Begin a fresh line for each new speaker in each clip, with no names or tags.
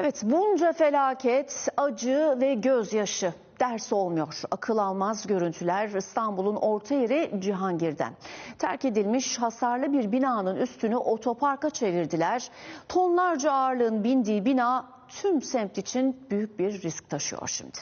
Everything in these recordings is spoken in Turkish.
Evet bunca felaket, acı ve gözyaşı ders olmuyor. Akıl almaz görüntüler İstanbul'un orta yeri Cihangir'den. Terk edilmiş hasarlı bir binanın üstünü otoparka çevirdiler. Tonlarca ağırlığın bindiği bina tüm semt için büyük bir risk taşıyor şimdi.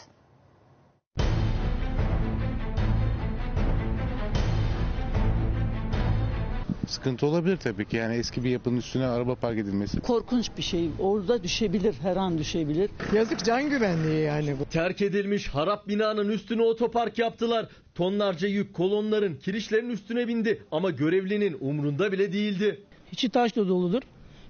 Sıkıntı olabilir tabii ki. Yani eski bir yapının üstüne araba park edilmesi.
korkunç bir şey. Orada düşebilir, her an düşebilir.
Yazık can güvenliği yani bu.
Terk edilmiş harap binanın üstüne otopark yaptılar. Tonlarca yük kolonların, kirişlerin üstüne bindi ama görevlinin umrunda bile değildi.
İçi taşla doludur.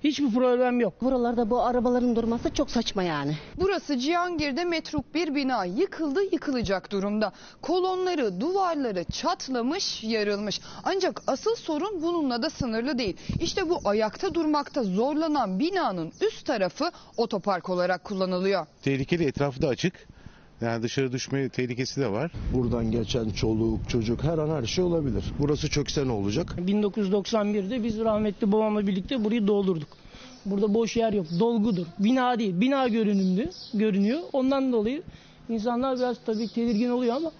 Hiçbir problem yok.
Buralarda bu arabaların durması çok saçma yani.
Burası Cihangir'de metruk bir bina yıkıldı yıkılacak durumda. Kolonları, duvarları çatlamış, yarılmış. Ancak asıl sorun bununla da sınırlı değil. İşte bu ayakta durmakta zorlanan binanın üst tarafı otopark olarak kullanılıyor.
Tehlikeli etrafı da açık. Yani dışarı düşme tehlikesi de var.
Buradan geçen çoluk, çocuk her an her şey olabilir. Burası çökse ne olacak?
1991'de biz rahmetli babamla birlikte burayı doldurduk. Burada boş yer yok. Dolgudur. Bina değil. Bina görünümlü görünüyor. Ondan dolayı insanlar biraz tabii tedirgin oluyor ama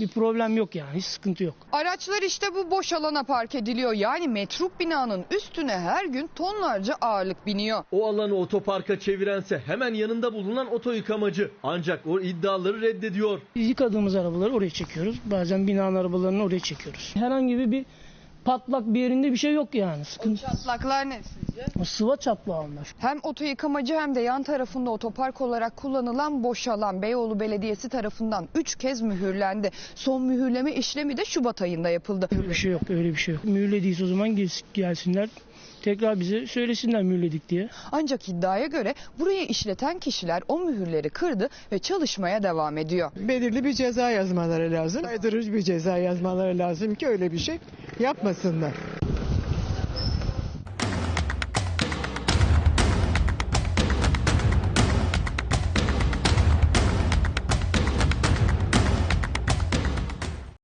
bir problem yok yani. Hiç sıkıntı yok.
Araçlar işte bu boş alana park ediliyor. Yani metruk binanın üstüne her gün tonlarca ağırlık biniyor.
O alanı otoparka çevirense hemen yanında bulunan oto yıkamacı. Ancak o iddiaları reddediyor.
Biz yıkadığımız arabaları oraya çekiyoruz. Bazen binanın arabalarını oraya çekiyoruz. Herhangi bir, bir patlak bir yerinde bir şey yok yani. Sıkıntı.
Çatlaklar ne sizce?
O sıva çatlağı onlar.
Hem oto yıkamacı hem de yan tarafında otopark olarak kullanılan boş alan Beyoğlu Belediyesi tarafından 3 kez mühürlendi. Son mühürleme işlemi de Şubat ayında yapıldı.
Öyle bir şey yok, öyle bir şey yok. Mühürlediyse o zaman gels- gelsinler. Tekrar bize söylesinler mühürledik diye.
Ancak iddiaya göre burayı işleten kişiler o mühürleri kırdı ve çalışmaya devam ediyor.
Belirli bir ceza yazmaları lazım. Kaydırıcı bir ceza yazmaları lazım ki öyle bir şey yapmasınlar.